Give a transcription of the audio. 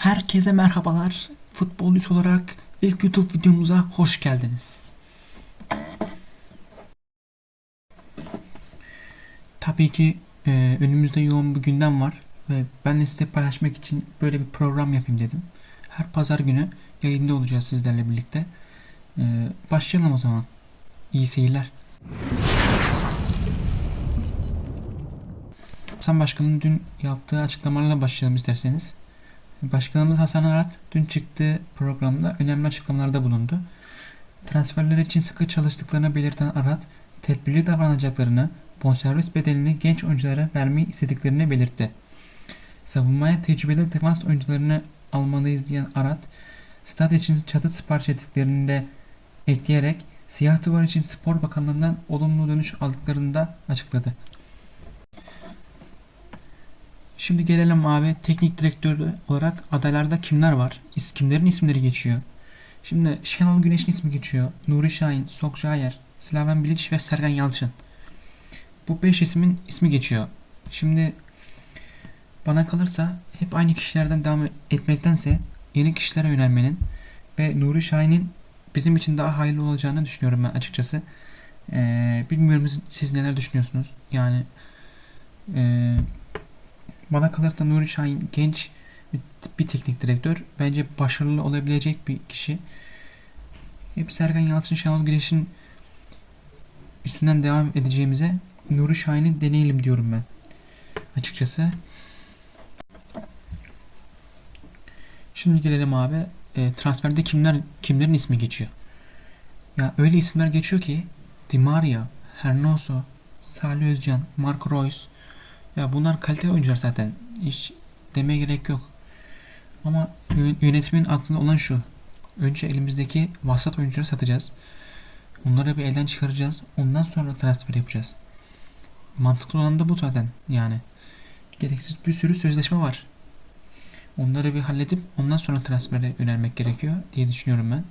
Herkese merhabalar. Futbol Yüz olarak ilk YouTube videomuza hoş geldiniz. Tabii ki e, önümüzde yoğun bir gündem var ve ben de size paylaşmak için böyle bir program yapayım dedim. Her pazar günü yayında olacağız sizlerle birlikte. E, başlayalım o zaman. İyi seyirler. Hasan Başkan'ın dün yaptığı açıklamalarla başlayalım isterseniz. Başkanımız Hasan Arat dün çıktığı programda önemli açıklamalarda bulundu. Transferler için sıkı çalıştıklarını belirten Arat, tedbirli davranacaklarını, bonservis bedelini genç oyunculara vermeyi istediklerini belirtti. Savunmaya tecrübeli defans oyuncularını almalıyız diyen Arat, stat için çatı sipariş ettiklerini de ekleyerek Siyah Duvar için Spor Bakanlığı'ndan olumlu dönüş aldıklarını da açıkladı. Şimdi gelelim abi teknik direktör olarak adaylarda kimler var? İs- Kimlerin isimleri geçiyor? Şimdi Şenol Güneş'in ismi geçiyor. Nuri Şahin, Sokjayer, Slaven Bilic ve Sergen Yalçın. Bu 5 ismin ismi geçiyor. Şimdi bana kalırsa hep aynı kişilerden devam etmektense yeni kişilere yönelmenin ve Nuri Şahin'in bizim için daha hayırlı olacağını düşünüyorum ben açıkçası. Ee, bilmiyorum siz- neler düşünüyorsunuz? Yani ee, bana kalırsa Nuri Şahin genç bir, teknik direktör. Bence başarılı olabilecek bir kişi. Hep Sergen Yalçın, Şenol Güneş'in üstünden devam edeceğimize Nuri Şahin'i deneyelim diyorum ben. Açıkçası. Şimdi gelelim abi. E, transferde kimler kimlerin ismi geçiyor? Ya öyle isimler geçiyor ki Di Maria, Hernoso, Salih Özcan, Marco Reus, ya bunlar kaliteli oyuncular zaten. Hiç demeye gerek yok. Ama yö- yönetimin aklında olan şu. Önce elimizdeki vasat oyuncuları satacağız. Onları bir elden çıkaracağız. Ondan sonra transfer yapacağız. Mantıklı olan da bu zaten yani. Gereksiz bir sürü sözleşme var. Onları bir halledip ondan sonra transfere yönelmek gerekiyor diye düşünüyorum ben.